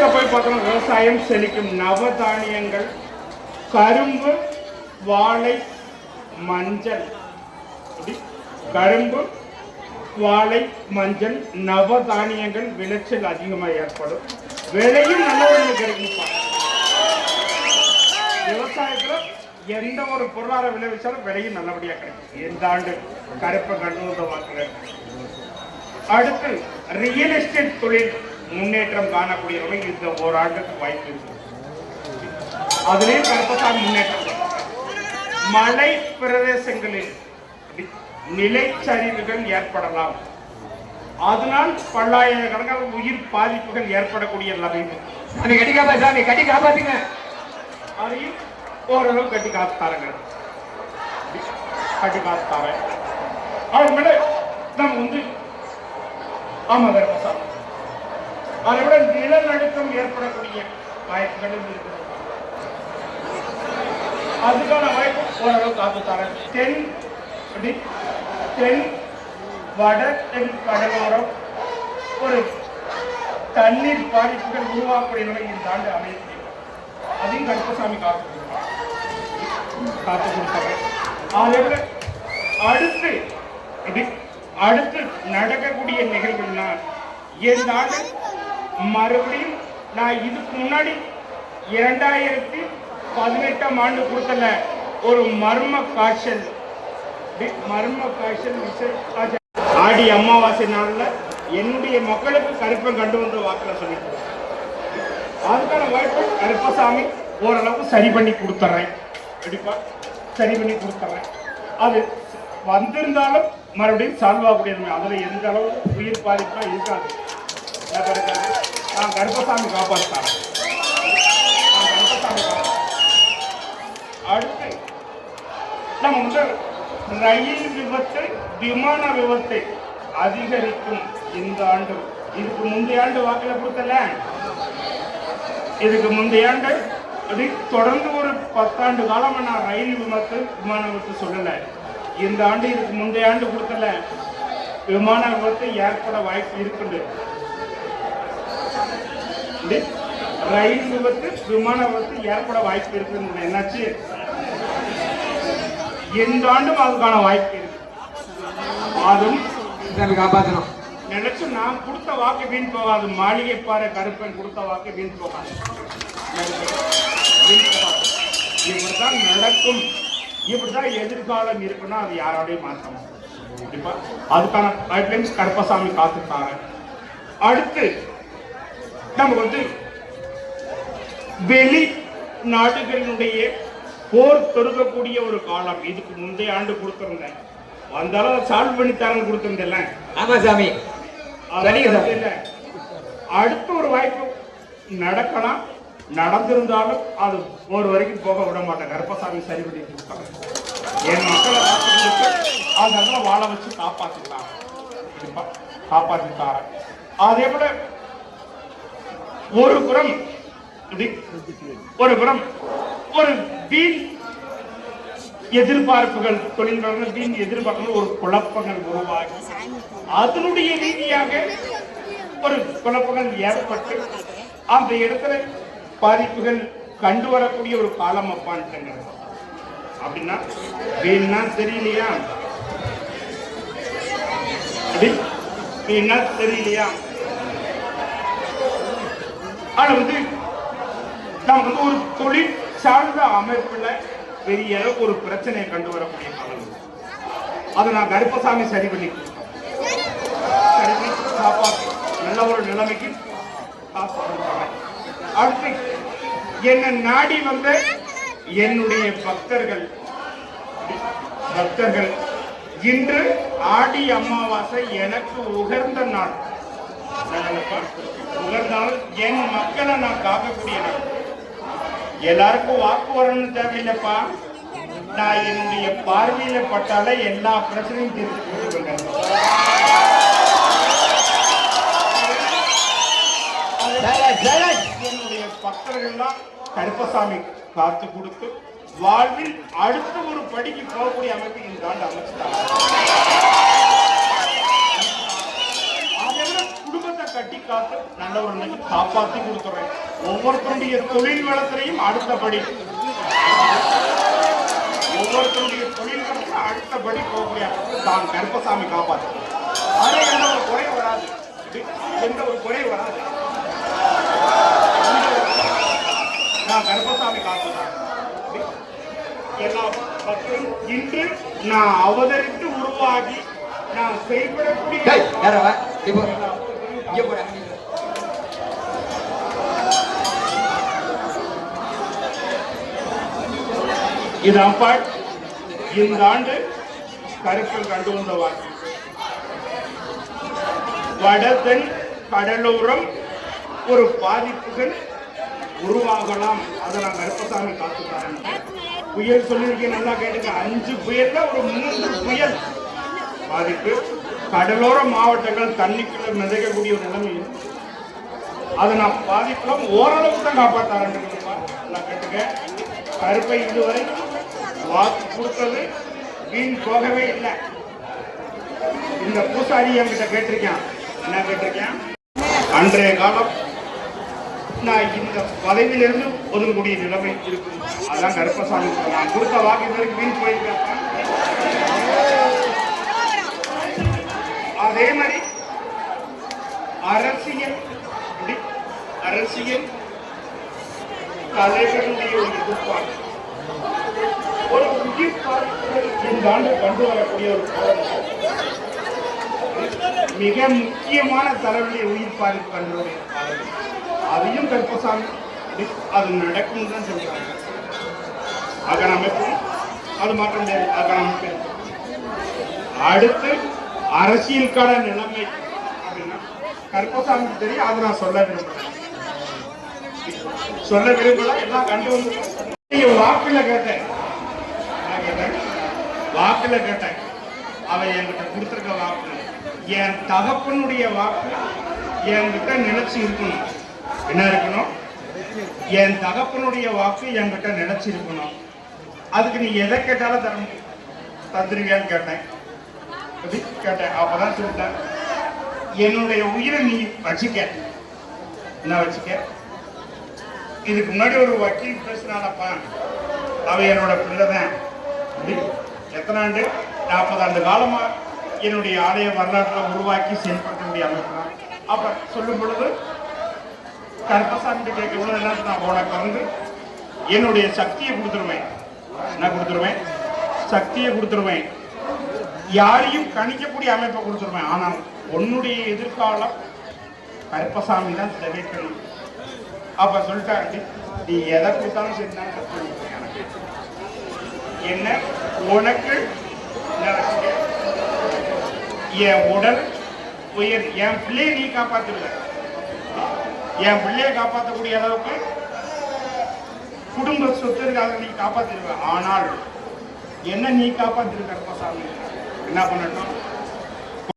போய் பார்த்தோம்னா விவசாயம் செழிக்கும் நவதானியங்கள் கரும்பு வாழை மஞ்சள். கரும்பு வாழை மஞ்சள் நவதானியங்கள் விளைச்சல் அதிகமாக ஏற்படும். விலையும் நல்ல கிடைக்கும் கிடைக்கும்ப்பா எந்த ஒரு பொருளாதார விளைவிச்சாலும் விலையும் நல்லபடியா கிடைக்கும். எந்த ஆண்டு கருப்பை கண்டு வாக்குகள் அடுத்து ரியல் எஸ்டேட் தொழில். முன்னேற்றம் காணக்கூடிய வகையில் இந்த ஓராண்டுக்கு வாய்ப்பு இருக்கு. அதுலேயும் கருப்பசாமி முன்னேற்றம். மலை பிரதேசங்களில் நிலைச்சரிவுகள் ஏற்படலாம். அதனால் பல்லாயிரக்கணக்கான உயிர் பாதிப்புகள் ஏற்படக்கூடிய சாமி கட்டி காப்பா சாமி கட்டி காப்பாத்துங்க. அதையும் ஓரளவு கட்டி காத்தாருங்க கட்டி காத்தாரன் அதுக்கு மேல நம்ம வந்து ஆமா கர்ப்பசாமி அதை விட நிலநடுக்கம் ஏற்படக்கூடிய வாய்ப்புகளும் இருக்கிறது. அதுக்கான வாய்ப்பு ஓரளவு காத்து தரேன். தென் தென் வட தென் கடலோரம் ஒரு தண்ணீர் பாதிப்புகள் உருவாக்கக்கூடிய நிலை இந்த ஆண்டு அமைய அதையும் கருப்பசாமி காத்து காத்து கொடுத்தாங்க அதை விட அடுத்து அடுத்து நடக்கக்கூடிய நிகழ்வுனா இந்த ஆண்டு? மறுபடியும் நான் இதுக்கு முன்னாடி இரண்டாயிரத்தி பதினெட்டாம் ஆண்டு கொடுத்தல ஒரு மர்ம காய்ச்சல். மர்ம காய்ச்சல் ஆடி அமாவாசை நாளில் என்னுடைய மக்களுக்கு கருப்பம் கண்டு வந்து வாக்கில் சொல்லிட்டு அதுக்கான வாய்ப்பு கருப்பசாமி ஓரளவுக்கு சரி பண்ணி கொடுத்துட்றேன் கண்டிப்பாக சரி பண்ணி கொடுத்துட்றேன் அது வந்திருந்தாலும் மறுபடியும் சால்வ் ஆகக்கூடிய அதில் எந்த அளவு உயிர் பாதிப்பாக இருக்காது. தான் நான் கருப்பசாமி காப்பாற்றாங்க கருப்பசாமி அடுத்து நம்ம வந்து ரயில் விபத்து விமான விபத்து அதிகரிக்கும் இந்த ஆண்டு. இதுக்கு முந்தைய ஆண்டு வாக்கில் கொடுத்தல. இதுக்கு முந்தைய ஆண்டு அப்படி தொடர்ந்து ஒரு பத்தாண்டு காலம் நான் ரயில் விபத்து விமான விபத்து சொல்லலை. இந்த ஆண்டு இதுக்கு முந்தைய ஆண்டு கொடுத்தல. விமான விபத்து ஏற்பட வாய்ப்பு இருக்குது இது ரயில் விபத்து விமான விபத்து ஏற்பட வாய்ப்பு இருக்குது என்னாச்சு? இந்த ஆண்டும் அதுக்கான வாய்ப்பு இருக்கு. அதுவும் சாமி காப்பாத்தணும். நினைச்சு நான் கொடுத்த வாக்கு வீண் போகாது. மாளிகை பாறை கருப்பன் கொடுத்த வாக்கு வீண் போகாது. இப்படித்தான் நடக்கும். இப்படித்தான் எதிர்காலம் இருக்குன்னா அது யாராலையும் மாற்ற முடியாது. கண்டிப்பா. அதுக்கான கைட்லைன்ஸ் கருப்பசாமி காத்துட்டாங்க அடுத்து நமக்கு வந்து வெளி நாடுகளினுடைய போர் தொடுக்கக்கூடிய ஒரு காலம். இதுக்கு முந்தைய ஆண்டு கொடுத்திருந்தேன். வந்தாலும் சால்வ் பண்ணி தரேன்னு கொடுத்திருந்தேன் ஆமா சாமி. அடுத்த ஒரு வாய்ப்பு நடக்கலாம். நடந்திருந்தாலும் அது ஒரு வரைக்கும் போக விட மாட்டேன். கர்ப்பசாமி சரி பண்ணி கொடுத்தாங்க என் மக்களை அதனால வாழ வச்சு காப்பாற்றிட்டாங்க காப்பாற்றிட்டாங்க அதே போல ஒரு புறம் ஒரு புறம் ஒரு வீண் எதிர்பார்ப்புகள் தொழில்நுட்பங்கள் வீண் எதிர்பார்ப்புகள் ஒரு குழப்பங்கள் உருவாகி அதனுடைய ரீதியாக ஒரு குழப்பங்கள் ஏற்பட்டு அந்த இடத்துல பாதிப்புகள் கண்டு வரக்கூடிய ஒரு காலம் அப்பான்ட்டுங்கிறது அப்படின்னா வீணா தெரியலையா? வீணா தெரியலையா? ஆனா வந்து நம்ம வந்து ஒரு தொழில் சார்ந்த அமைப்புல பெரிய ஒரு பிரச்சனையை கண்டு வரக்கூடிய காலம். அதை நான் கருப்பசாமி சரி பண்ணி சரி பண்ணி நல்ல ஒரு நிலைமைக்கு அடுத்து என்னை நாடி வந்த என்னுடைய பக்தர்கள். பக்தர்கள். இன்று ஆடி அமாவாசை எனக்கு உகர்ந்த நாள். நாள் என் மக்களை நான் காக்கக்கூடிய எல்லாருக்கும் வாக்கு வரணும்னு தேவையில்லைப்பா. நான் என்னுடைய பார்வையில பட்டாலே எல்லா பிரச்சனையும் தீர்த்து என்னுடைய பக்தர்கள்லாம் கருப்பசாமி காத்து கொடுத்து வாழ்வில் அடுத்த ஒரு படிக்கு போகக்கூடிய அமைப்பு இந்த ஆண்டு அமைச்சுட்டாங்க. கட்டி காத்து நல்ல ஒரு நிலைக்கு காப்பாத்தி ஒவ்வொருத்தருடைய தொழில் வளத்திலையும் அடுத்தபடி. ஒவ்வொருத்தருடைய தொழில் வளத்துல அடுத்தபடி போகக்கூடிய தான் கருப்பசாமி காப்பாத்து. அதே எந்த ஒரு குறை வராது. எந்த ஒரு குறை வராது. நான் கருப்பசாமி காத்துதான் எல்லா மற்றும் இன்று நான் அவதரித்து உருவாகி நான் செயல்படக்கூடிய இப்போ இங்க போடா இது அப்பாட். இந்த ஆண்டு கருப்பில் கண்டு வந்தவார் வடதென் கடலோரம் ஒரு பாதிப்புகள் உருவாகலாம். அதை நான் கருப்பசாமி காத்துக்கிறேன் புயல் சொல்லியிருக்கேன் நல்லா கேட்டுக்க. அஞ்சு புயல்ல ஒரு மூன்று புயல் பாதிப்பு. கடலோர மாவட்டங்கள் தண்ணிக்குள்ள மிதக்கக்கூடிய ஒரு நிலைமை அதை நான் பாதிக்கலாம் ஓரளவுக்கு தான் காப்பாற்றாரன் நான் கேட்டுக்க கருப்பை இதுவரை வாக்கு கொடுத்தது வீண் போகவே இல்லை. இந்த பூசாரி என்கிட்ட கேட்டிருக்கேன். என்ன கேட்டிருக்கேன்? அன்றைய காலம் நான் இந்த பதவியிலிருந்து ஒதுங்கக்கூடிய நிலைமை இருக்கும் அதான் கருப்பசாமி நான் கொடுத்த வாக்கு இது வீண் போயிருக்கேன் அதே மாதிரி அரசியல் அரசியல் தலைவருடைய ஒரு எதிர்பார்ப்பு. ஒரு உயிர் இந்த ஆண்டு கொண்டு வரக்கூடிய ஒரு போராட்டம். மிக முக்கியமான தலைவருடைய உயிர் பாதிப்பு அதையும் கருப்பசாமி அது நடக்கும் தான் சொல்றாங்க. அகன அமைப்பு அது மாற்ற முடியாது அகன அமைப்பு அடுத்து அரசியலுக்கான நிலைமை அப்படின்னா கருப்பசாமிக்கு தெரியும் அதை நான் சொல்ல விரும்புறேன். சொல்ல விரும்பல எல்லாம் கண்டு வந்து வாக்குல கேட்டேன். நான் கேட்டேன்? வாக்குல கேட்டேன். அவன் என்கிட்ட கொடுத்துருக்க வாக்கு. என் தகப்பனுடைய வாக்கு என்கிட்ட நினைச்சு இருக்கணும். என்ன இருக்கணும்? என் தகப்பனுடைய வாக்கு என்கிட்ட நினைச்சு இருக்கணும். அதுக்கு நீ எதை கேட்டாலும் தர முடியும் தந்துருவியான்னு கேட்டேன். எப்படி கேட்டேன். அப்பதான் சொல்லிட்டேன். என்னுடைய உயிரை நீ வச்சுக்க. என்ன வச்சுக்க? இதுக்கு முன்னாடி ஒரு வக்கீல் பேசினானப்பா. அவன் என்னோட பிள்ளை தான் எத்தனை ஆண்டு? நாற்பது ஆண்டு காலமா என்னுடைய ஆலய வரலாற்றில் உருவாக்கி செயல்படுத்தக்கூடிய அமைப்பு. தான் அப்ப சொல்லும் பொழுது கருப்பசாமி கேட்க பொழுது நேரத்தில் நான் உனக்கு வந்து என்னுடைய சக்தியை கொடுத்துருவேன். நான் கொடுத்துருவேன். சக்தியை கொடுத்துருவேன். யாரையும் கணிக்கக்கூடிய அமைப்பை கொடுத்துருவேன் ஆனால் உன்னுடைய எதிர்காலம் கருப்பசாமி தான் திகைக்கணும் அப்ப சொல்லிட்டாரு நீ எதை கொடுத்தாலும் சரிதான் எனக்கு என்ன? உனக்கு என் உடல் உயர் என் பிள்ளையை நீ காப்பாத்துருவ என் பிள்ளையை காப்பாற்றக்கூடிய அளவுக்கு குடும்ப சொத்து இருக்காத நீ காப்பாத்திருவ ஆனால் என்ன நீ காப்பாத்திருக்க கருப்பசாமி என்ன பண்ணட்டும்?